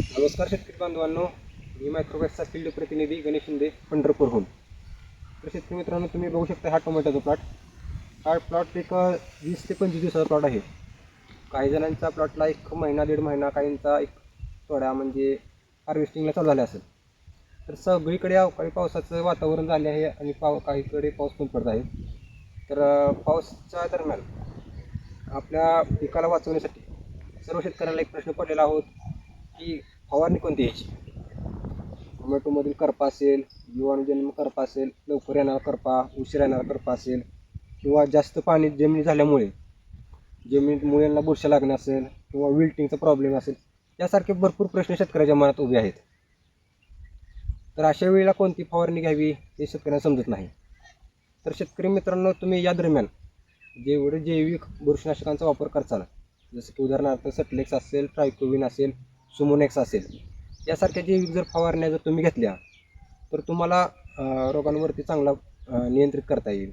नमस्कार शेतकरी बांधवांनो. मी मायक्रोवॅक्सचा फील्ड प्रतिनिधी गणेश शिंदे पंढरपूरहून. तर शेतकरी मित्रांनो तुम्ही बघू शकता हा टोमॅटोचा प्लॉट. हा प्लॉट एक वीस ते पंचवीस दिवसाचा प्लॉट आहे. काही जणांचा प्लॉटला एक महिना दीड महिना काहींचा एक थोडा म्हणजे हार्वेस्टिंगला चालू झाला असेल. तर सगळीकडे अवकाळी पावसाचं वातावरण झाले आहे आणि पाव काहीकडे पाऊस पण पडत आहे. तर पावसाच्या दरम्यान आपल्या पिकाला वाचवण्यासाठी सर्व शेतकऱ्यांना एक प्रश्न पडलेला आहोत की फवारणी कोणती यायची? टोमॅटोमधील करपा असेल जीवाणूजन्म करपा असेल लवकर येणारा करपा उशीर येणारा करपा असेल किंवा जास्त पाणी जमिनी झाल्यामुळे जमिनीत मुळ्यांना बुरशा लागणं असेल किंवा विल्टिंगचा प्रॉब्लेम असेल यासारखे भरपूर प्रश्न शेतकऱ्याच्या मनात उभे आहेत. तर अशा वेळेला कोणती फवारणी घ्यावी हे शेतकऱ्यांना समजत नाही. तर शेतकरी मित्रांनो तुम्ही या दरम्यान जेवढे जैविक बुरशीनाशकांचा वापर करचाल जसं की उदाहरणार्थ सटलेक्स असेल ट्रायकोविन असेल सुमोनेक्स असेल. यासारख्या जे जर फवारण्या जर तुम्ही घेतल्या तर तुम्हाला रोगांवरती चांगला नियंत्रित करता येईल.